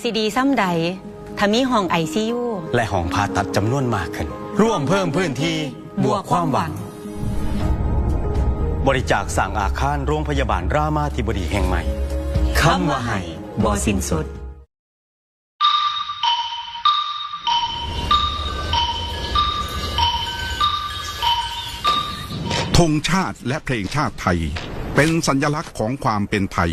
ซีดีซ้ำใดถ้ามีห้องไอซียูและห้องผ่าตัดจำนวนมากขึ้น ร่วมเพิ่มพื้นที่บวกความหวัง บริจาคสั่งอาคารโรงพยาบาลรามาธิบดีแห่งใหม่คำว่าให้บ่สิ้นสุดธงชาติและเพลงชาติไทย เป็นสัญลักษณ์ของความเป็นไทย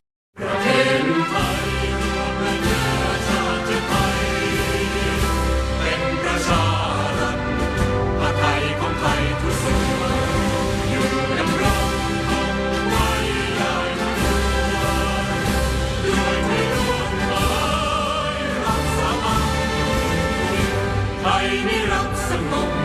Lady Lonesome more.